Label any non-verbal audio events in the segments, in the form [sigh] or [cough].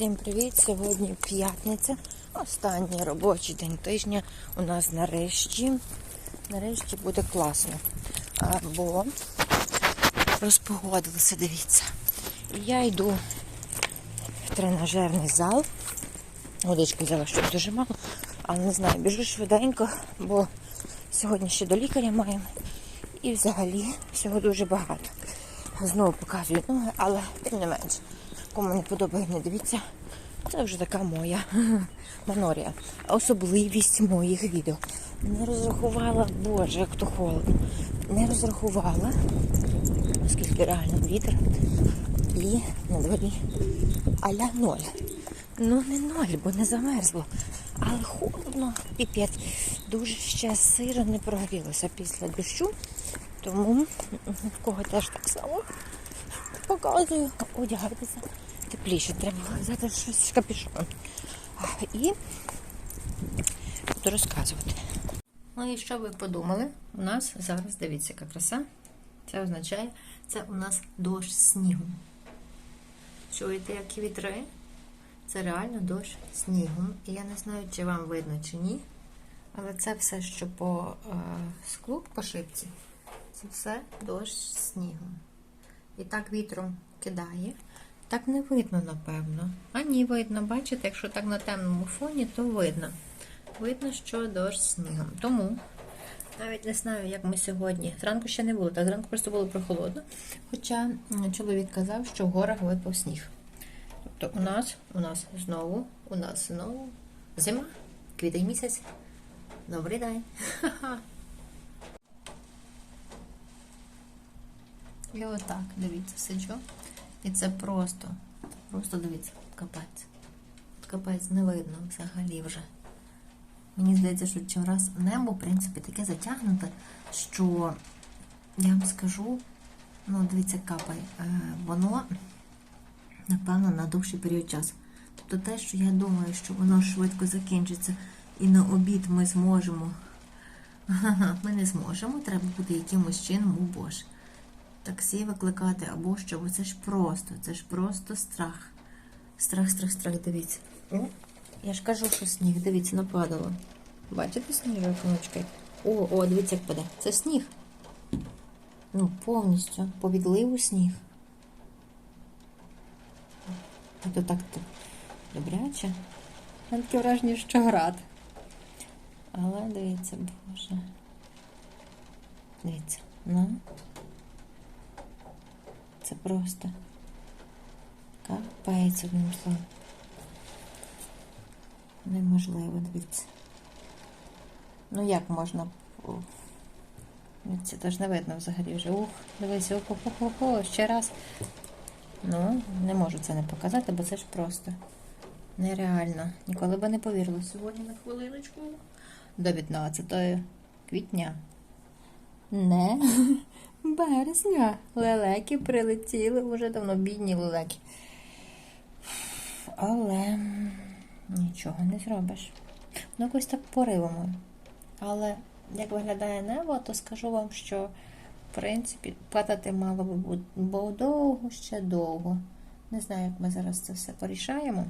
Всім привіт! Сьогодні п'ятниця, останній робочий день тижня. У нас нарешті, нарешті буде класно. Або розпогодилося, дивіться. Я йду в тренажерний зал. Водички взяла, щоб дуже мало, але не знаю, біжу швиденько, бо сьогодні ще до лікаря маємо. І взагалі всього дуже багато. Знову показую ноги, але тим не менше. Кому не подобається, не дивіться. Це вже така моя [laughs] манорія. Особливість моїх відео. Не розрахувала, боже, як то холодно. Не розрахувала, оскільки реально вітер. І на дворі аля ноль. Ну не ноль, бо не замерзло. Але холодно, піпець. Дуже ще сиро не прогрілося після дощу. Тому в кого теж так само показую, одягайтеся тепліше. Треба взяти щось з. І буду розказувати. Ну і що ви подумали? У нас зараз, дивіться, яка краса. Це означає, це у нас дощ снігу. Чуєте, які вітри? Це реально дощ снігу. І я не знаю, чи вам видно, чи ні. Але це все, що по е, склу, по шипці, це все дощ снігом. І так вітром кидає. Так не видно, напевно. А ні, видно, бачите, якщо так на темному фоні, то видно. Видно, що дощ снігом. Тому навіть не знаю, як ми сьогодні. Зранку ще не було, так зранку просто було прохолодно. Хоча чоловік казав, що в горах випав сніг. Тобто у нас, у нас знову, у нас знову зима, квітень місяць. Добрий день. [laughs] І отак, дивіться, сиджу. І це просто, просто дивіться, капець. Капець не видно взагалі вже. Мені здається, що чим раз небо, в принципі, таке затягнуте, що я вам скажу, ну, дивіться, капає, е, воно, напевно, на довший період часу. Тобто те, що я думаю, що воно швидко закінчиться і на обід ми зможемо. [laughs] Ми не зможемо, треба буде якимось чином, о Боже таксі викликати або що, бо це ж просто, це ж просто страх. Страх, страх, страх, дивіться. Я ж кажу, що сніг, дивіться, нападало. Бачите сніжок, внучки? О, о, дивіться, як паде. Це сніг. Ну, повністю, по відливу сніг. А так то добряче. Мене таке враження, що град. Але дивіться, боже. Дивіться, ну. Це просто капець одним словом. Неможливо, дивіться. Ну як можна? Це теж не видно взагалі вже. Ух, дивись, ух, ух, ух, ух, ще раз. Ну, не можу це не показати, бо це ж просто нереально. Ніколи би не повірила. Сьогодні на хвилиночку до 15 квітня. Не березня. Лелеки прилетіли вже давно бідні лелеки. Але нічого не зробиш. Ну, якось так поривами. Але як виглядає небо, то скажу вам, що в принципі падати мало би бо довго ще довго. Не знаю, як ми зараз це все порішаємо.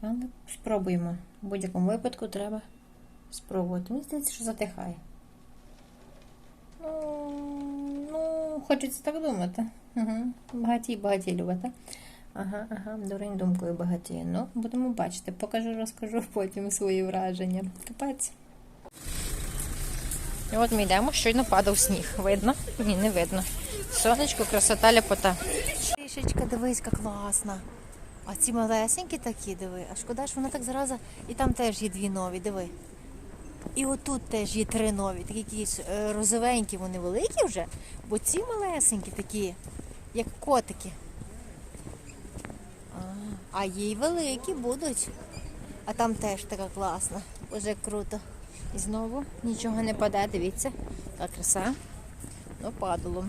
Але спробуємо. В будь-якому випадку треба спробувати. Мені здається, що затихає. Ну, хочеться так думати. Угу. Багаті, багаті любите. Ага, ага, дурень думкою багаті. Ну, будемо бачити. Покажу, розкажу потім свої враження. Капець. І от ми йдемо, щойно падав сніг. Видно? Ні, не видно. Сонечко, красота, ляпота. Трішечка, дивись, яка класна. А ці малесенькі такі, диви. А шкода, що вона так зразу. І там теж є дві нові, диви. І отут теж є три нові, такі якісь е, розовенькі, вони великі вже, бо ці малесенькі такі, як котики. А, їй великі будуть. А там теж така класна. Як круто. І знову нічого не паде, дивіться. Така краса. Ну, падало.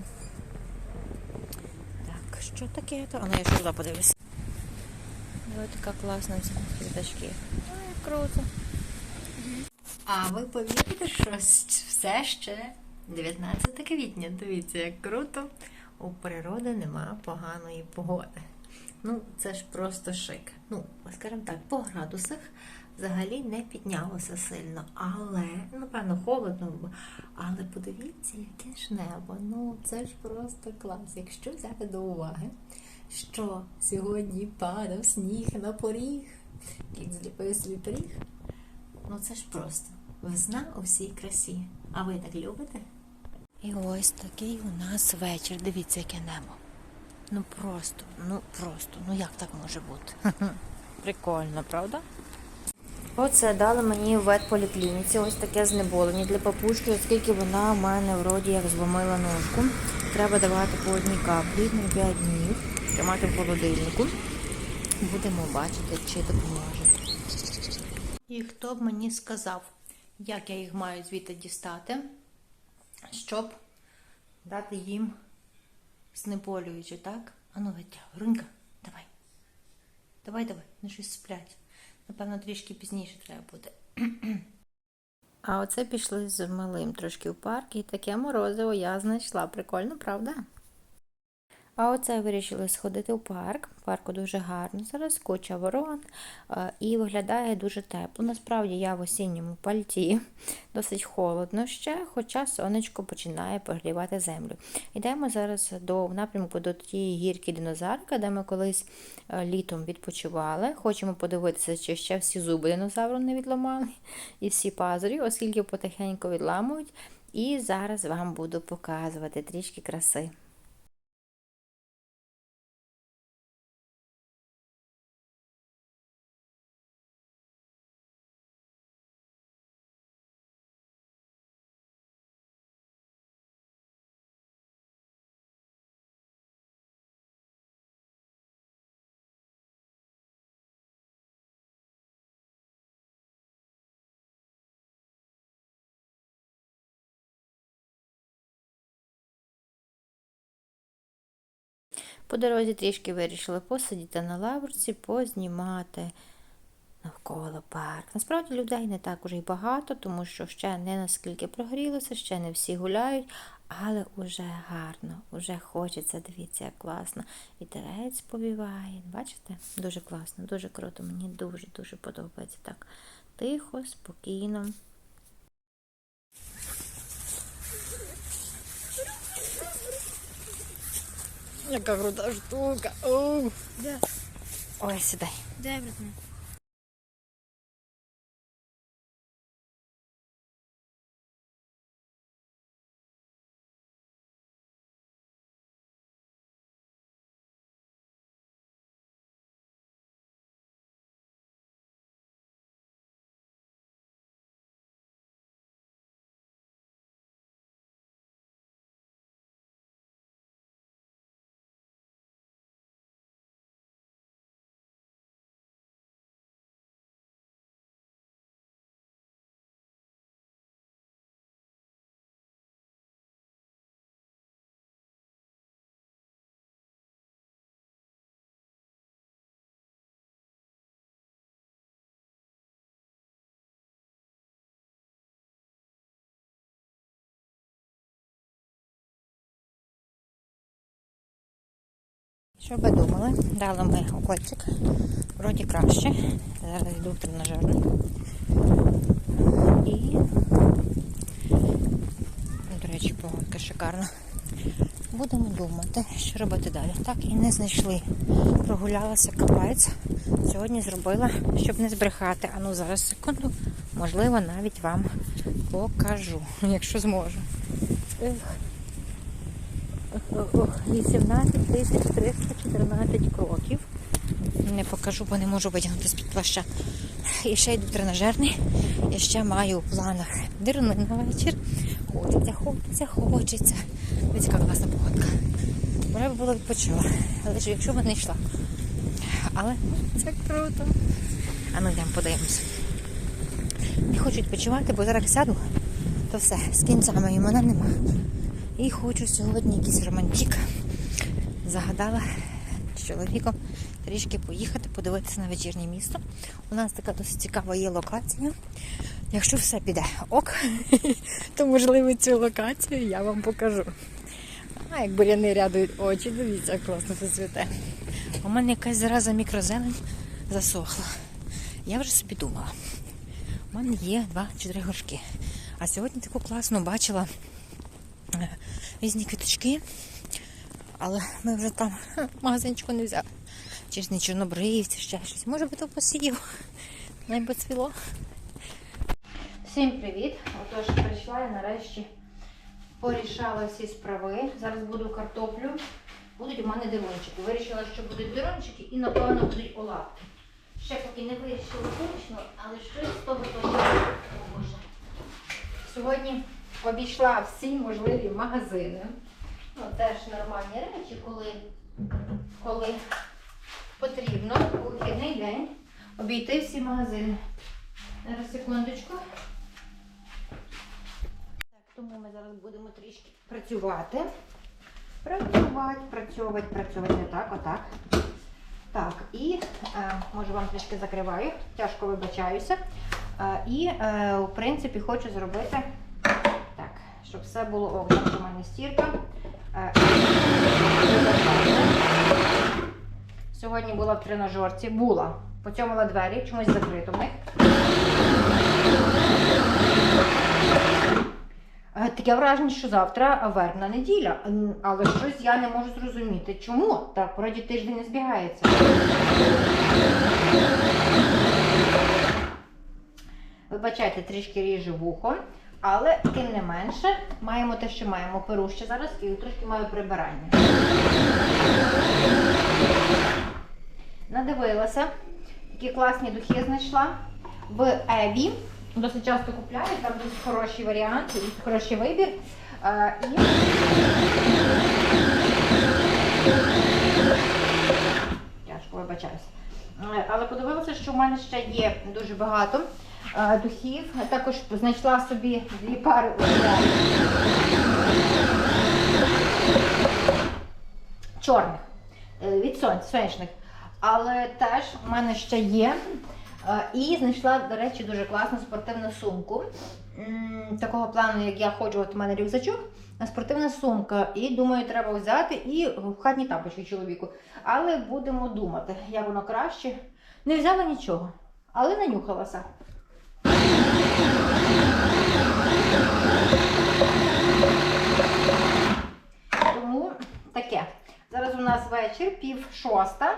Так, що таке? то? А ну я туди подивлюся. Ось така класна ці квіточки. Ой, круто. А ви повірите, що все ще 19 квітня. Дивіться, як круто. У природи нема поганої погоди. Ну, це ж просто шик. Ну, скажімо так, по градусах взагалі не піднялося сильно. Але, напевно, холодно, але подивіться, яке ж небо. Ну, це ж просто клас. Якщо взяти до уваги, що сьогодні падав сніг на поріг, кіт зліпив собі пиріг. Ну це ж просто весна у всій красі. А ви так любите? І ось такий у нас вечір. Дивіться, яке небо. Ну просто, ну просто, ну як так може бути? [laughs] Прикольно, правда? Оце дали мені в ветполіклініці ось таке знеболення для папушки, оскільки вона в мене вроді як зломила ножку. Треба давати по одній каплі на 5 днів, тримати в холодильнику. Будемо бачити, чи допоможе. І хто б мені сказав, як я їх маю звідти дістати, щоб дати їм знеболюючи, так? Ану, витягуй. Рунька, давай. Давай, давай, не щось сплять. Напевно, трішки пізніше треба буде. [clears throat] А оце пішли з малим трошки в парк, і таке морозиво я знайшла. Прикольно, правда? А оце вирішили сходити в парк. В парку дуже гарно. Зараз куча ворон е, і виглядає дуже тепло. Насправді я в осінньому пальті [laughs] досить холодно ще, хоча сонечко починає прогрівати землю. Йдемо зараз до в напрямку до тієї гірки динозаврика, де ми колись е, літом відпочивали. Хочемо подивитися, чи ще всі зуби динозавру не відламали [laughs] і всі пазурі, оскільки потихеньку відламують. І зараз вам буду показувати трішки краси. По дорозі трішки вирішили посидіти на лаврці, познімати навколо парк. Насправді людей не так уже й багато, тому що ще не наскільки прогрілося, ще не всі гуляють, але уже гарно, уже хочеться, дивіться, як класно. Вітерець повіває. Бачите? Дуже класно, дуже круто. Мені дуже-дуже подобається так. Тихо, спокійно. Яка крута штука. Оу. Де? Ой, сідай. Де брудне? Що ви думали? Дали ми укольчик. Вроді краще. Зараз йду в тренажерний. І, до речі, погодка шикарна. Будемо думати, що робити далі. Так і не знайшли. Прогулялася капець. Сьогодні зробила, щоб не збрехати. А ну зараз секунду. Можливо, навіть вам покажу, [laughs] якщо зможу. Ех. 18 тисяч 314 кроків. Не покажу, бо не можу витягнути з-під плаща. І ще йду тренажерний. І ще маю в планах дирни на вечір. Хочеться, хочеться, хочеться. Яка класна погодка. Б було відпочила. Але ж якщо б не йшла. Але це круто. А ну йдемо подивимося. Не хочу відпочивати, бо зараз сяду, то все, з кінцями і мене нема. І хочу сьогодні якийсь романтик. Загадала з чоловіком трішки поїхати, подивитися на вечірнє місто. У нас така досить цікава є локація. Якщо все піде ок, [laughs] то можливо цю локацію я вам покажу. А як буряни рядують очі, дивіться, як класно все цвіте. У мене якась зараза мікрозелень засохла. Я вже собі думала. У мене є два-чотири горшки. А сьогодні таку класну бачила [laughs] різні квіточки. Але ми вже там [laughs] магазинчику не взяли. Чи ж не чорнобривці, ще щось. Може би то посіяв. [laughs] Найби цвіло. Всім привіт! Отож, прийшла я нарешті порішала всі справи. Зараз буду картоплю. Будуть у мене дивончики. Вирішила, що будуть дивончики і, напевно, будуть оладки. Ще поки не вирішила точно, але щось з того точно може. Сьогодні обійшла всі можливі магазини. Ну, теж нормальні речі, коли, коли потрібно у вихідний день обійти всі магазини. Зараз секундочку. Так, тому ми зараз будемо трішки працювати. Працювати, працювати, працювати. Не так, отак. Так, і е, може вам трішки закриваю, тяжко вибачаюся. Е, і, е, в принципі, хочу зробити щоб все було ок. Там у мене стірка. Е, Сьогодні була в тренажерці. Була. Поцьомила двері, чомусь закрито в них. Е, Таке враження, що завтра вербна неділя, але щось я не можу зрозуміти. Чому? Так, вроді тиждень не збігається. Вибачайте, трішки ріже вухо, але тим не менше маємо те, що маємо. Перу зараз і трошки маю прибирання. Надивилася, такі класні духи знайшла в Еві. Досить часто купляю, там досить хороший варіант, досить хороший вибір. Е, і... Тяжко вибачаюся. Е, Але подивилася, що в мене ще є дуже багато е, духів. Також знайшла собі дві пари чорних е, від сонця, сонячних. Але теж в мене ще є. Е, І знайшла, до речі, дуже класну спортивну сумку. Такого плану, як я ходжу, от у мене рюкзачок, спортивна сумка. І думаю, треба взяти і в хатні тапочки чоловіку. Але будемо думати, як воно краще. Не взяла нічого, але нанюхалася. Тому таке. Зараз у нас вечір, пів шоста.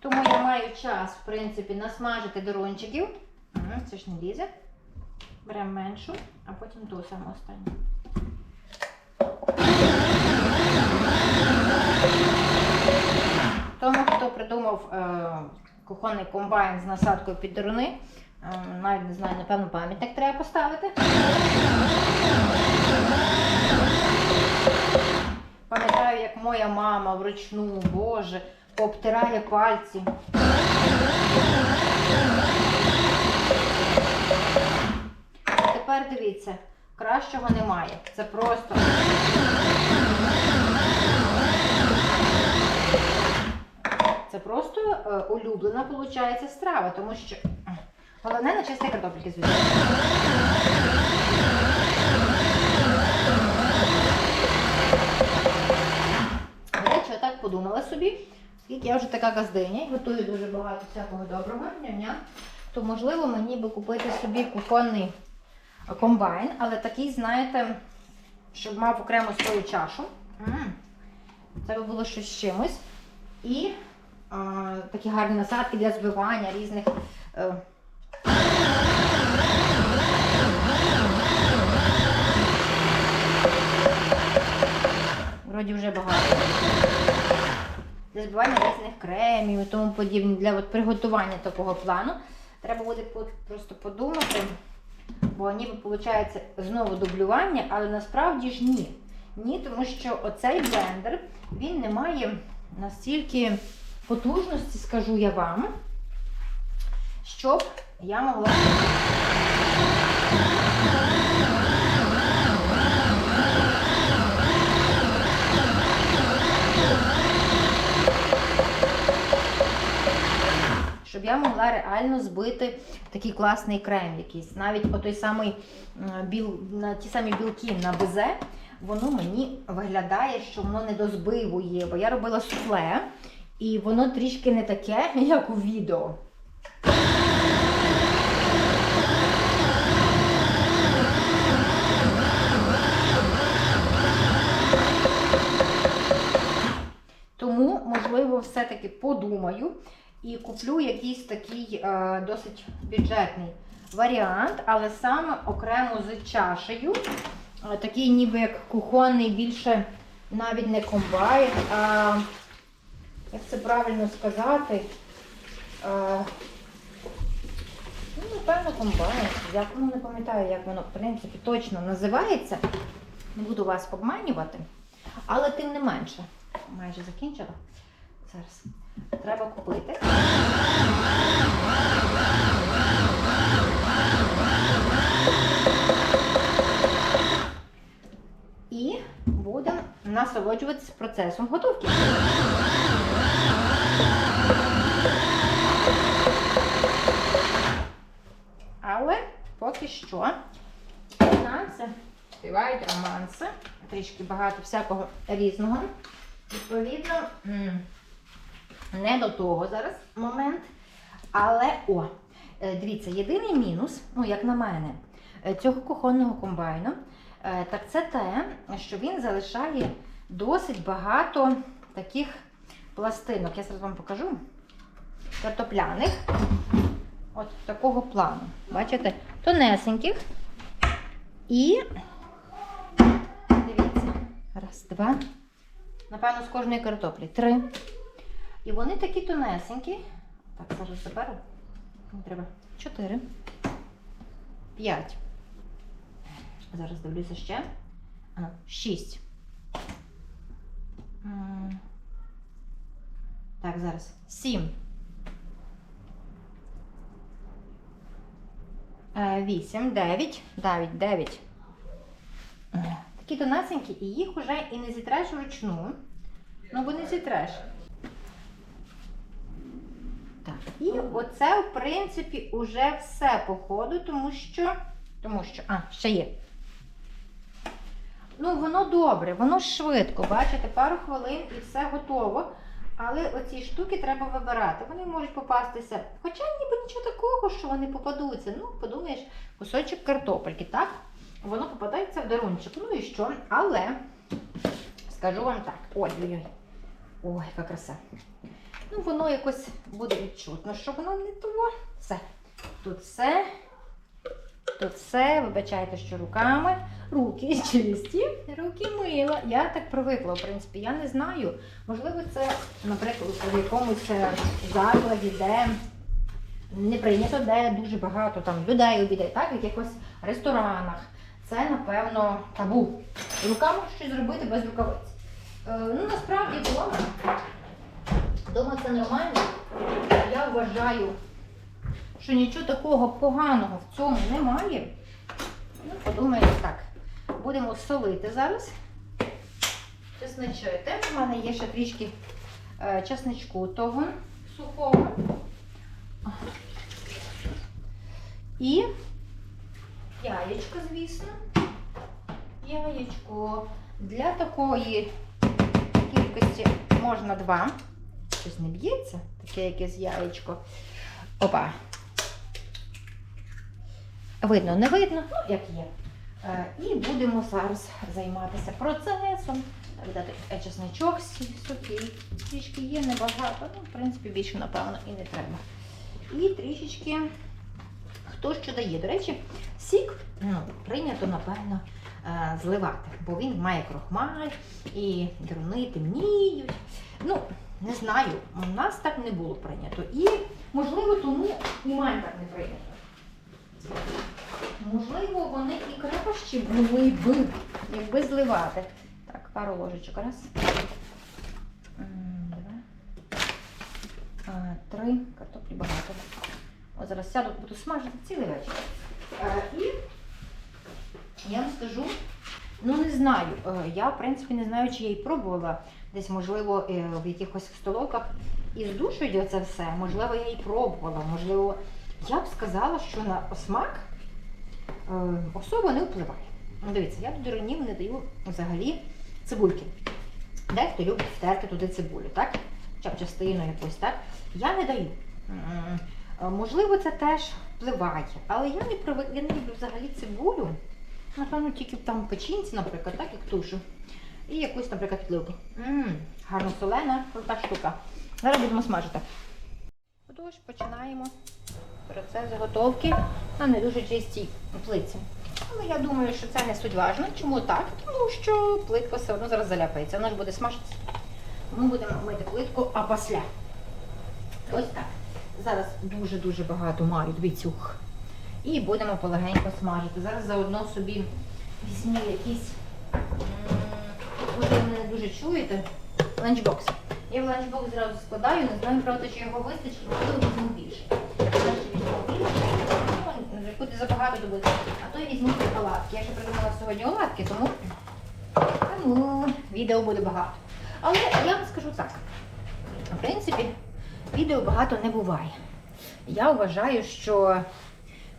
Тому я маю час, в принципі, насмажити дорончиків. Це ж не лізе. Беремо меншу, а потім ту саму останню. Хто придумав е, кухонний комбайн з насадкою під деруни, е, навіть не знаю, напевно, пам'ятник треба поставити. Пам'ятаю, як моя мама вручну, боже, пообтирає пальці. Тепер дивіться, кращого немає. Це просто. Це просто е, улюблена, виходить, страва, тому що головне на чисті картопельки звідси. Отак подумала собі, оскільки я вже така газдиня і готую дуже багато всякого доброго, ням-ням, то можливо мені би купити собі кухонний комбайн, але такий, знаєте, щоб мав окремо свою чашу. М, Це би було щось з чимось. І такі гарні насадки для збивання різних. Е, Вроді вже багато. Для збивання різних кремів і тому подібне, для от, приготування такого плану. Треба буде просто подумати, бо ніби виходить знову дублювання, але насправді ж ні. Ні, тому що оцей блендер він не має настільки потужності, скажу я вам, щоб я могла. Щоб я могла реально збити такий класний крем якийсь. Навіть отой самий біл, на ті самі білки на безе, воно мені виглядає, що воно не дозбивує, бо я робила суфле, і воно трішки не таке, [laughs] як у відео. Тому, можливо, все-таки подумаю і куплю якийсь такий е, досить бюджетний варіант, але саме окремо з чашею. Е, такий ніби як кухонний, більше навіть не комбайн, а як це правильно сказати? Е, ну, напевно, комбайн. Я воно не пам'ятаю, як воно в принципі точно називається. Не буду вас обманювати. Але тим не менше, майже закінчила. Зараз треба купити. І будемо насолоджуватися процесом готовки. Але поки що танці співають романси, трішки багато всякого різного. Відповідно, не до того зараз момент. Але о, е, дивіться, єдиний мінус, ну як на мене, е, цього кухонного комбайну, е, так це те, що він залишає досить багато таких пластинок. Я зараз вам покажу. Картопляних. От такого плану. Бачите? Тонесеньких. І дивіться. Раз, два. Напевно, з кожної картоплі. Три. І вони такі тонесенькі. Так, зараз заберу. Треба. Чотири. П'ять. Зараз дивлюся ще. А, ну, шість. Так, зараз. Сім. Е, Вісім, дев'ять. Дев'ять, дев'ять. Е, Такі тонесенькі, і їх уже і не зітреш вручну. Ну, бо не зітреш. Так, і оце, в принципі, уже все по ходу, тому що. Тому що. А, ще є. Ну, воно добре, воно швидко, бачите, пару хвилин і все готово. Але оці штуки треба вибирати. Вони можуть попастися. Хоча ніби нічого такого, що вони попадуться. Ну, подумаєш, кусочок картопельки, так? Воно попадається в дарунчик. Ну і що? Але скажу вам так: ой-ой-ой. Ой, яка краса. Ну, воно якось буде відчутно, що воно не того. Все. Тут все. Тут все, вибачайте, що руками. Руки [laughs] чисті, руки мила. Я так привикла, в принципі, я не знаю. Можливо, це, наприклад, в якомусь е, закладі, де не прийнято, де дуже багато там людей обідає, так, в якихось ресторанах. Це, напевно, табу. Руками щось зробити без рукавиць. Е, ну, насправді вдома, вдома це нормально. Я вважаю, що нічого такого поганого в цьому немає. Ну, подумаємо так. Будемо солити зараз. Чесничити. У мене є ще трішки е, чесничку того сухого. І яєчко, звісно. Яєчко. Для такої кількості можна два. Щось не б'ється, таке якесь яєчко. Опа. Видно, не видно, ну як є. Е, І будемо зараз займатися процесом. Видати чесничок сухий. Трішки є, небагато. Ну, в принципі, більше, напевно, і не треба. І трішечки хто що дає. До речі, сік ну, прийнято, напевно, е, зливати, бо він має крохмаль і деруни темніють. Ну, не знаю, у нас так не було прийнято. І, можливо, тому і має так не прийнято. Можливо, вони і кращі були б, якби зливати. Так, пару ложечок. Раз. Два. Три. Картоплі багато. О, зараз сяду, буду смажити цілий вечір. Е, і я вам скажу, ну не знаю. е, Я, в принципі, не знаю, чи я її пробувала. Десь, можливо, е, в якихось столовках і здушують оце все. Можливо, я її пробувала. Можливо, я б сказала, що на смак е, особо не впливає. Дивіться, я до дурнів не даю взагалі цибульки. Дехто любить втерти туди цибулю, так? Хоча б частину якусь, так? Я не даю. Е, Можливо, це теж впливає, але я не привик, я не люблю взагалі цибулю. Напевно, тільки там печінці, наприклад, так, як тушу. І якусь, наприклад, підливку. Мм, гарно солена, крута штука. Зараз будемо смажити. Отож, починаємо процес заготовки на не дуже чистій плитці. Але я думаю, що це не суть важно. Чому так? Тому що плитка все одно зараз заляпається, вона ж буде смажитися. Ми будемо мити плитку, а після. Ось так. Зараз дуже-дуже багато маю двіцюх. І будемо полегенько смажити. Зараз заодно собі візьму якісь, ви мене дуже чуєте, ланчбокс. Я в ланчбокс зразу складаю, не знаю, правда, чи його вистачить, можливо, візьму більше. Більше, ну, забагато добути. А то я візьму оладки. Я ще придумала сьогодні оладки, тому, тому відео буде багато. Але я вам скажу так. В принципі, відео багато не буває. Я вважаю, що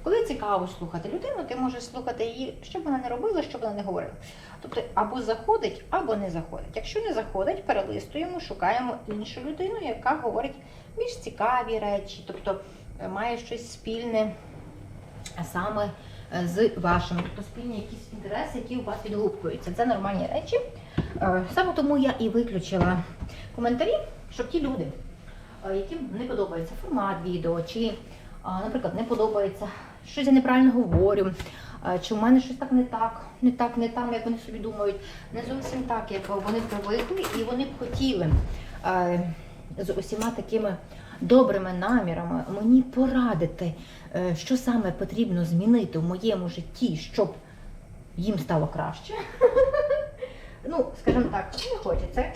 коли цікаво слухати людину, ти можеш слухати її, що б вона не робила, що б вона не говорила. Тобто або заходить, або не заходить. Якщо не заходить, перелистуємо, шукаємо іншу людину, яка говорить більш цікаві речі, тобто е, має щось спільне саме е, з вашими, тобто спільні якісь інтереси, які у вас відгукуються. Це нормальні речі. Е, Саме тому я і виключила коментарі, щоб ті люди, яким не подобається формат відео, чи, наприклад, не подобається, щось я неправильно говорю, е, чи у мене щось так не так, не так, не там, як вони собі думають, не зовсім так, як вони привикли, і вони б хотіли е, з усіма такими добрими намірами мені порадити, е, що саме потрібно змінити в моєму житті, щоб їм стало краще. [laughs] Ну, скажімо так, не хочеться.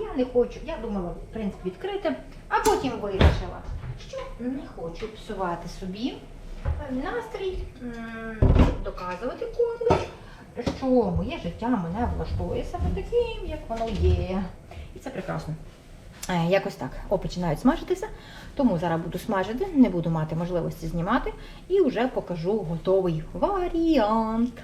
Я не хочу. Я думала, в принципі, відкрити, а потім вирішила, що не хочу псувати собі настрій, доказувати комусь, що моє життя мене влаштує саме таким, як воно є. І це прекрасно. Е, Якось так. О, починають смажитися. Тому зараз буду смажити, не буду мати можливості знімати і вже покажу готовий варіант.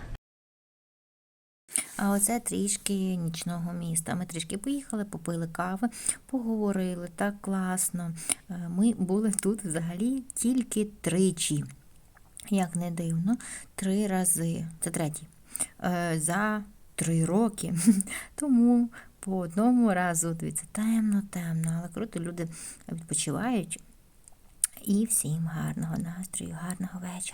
А оце трішки нічного міста. Ми трішки поїхали, попили кави, поговорили так класно. Е, Ми були тут взагалі тільки тричі. Як не дивно, три рази. Це третій. Е, За три роки. [laughs] Тому по одному разу, дивіться, темно, темно, але круто, люди відпочивають. І всім гарного настрою, гарного вечора.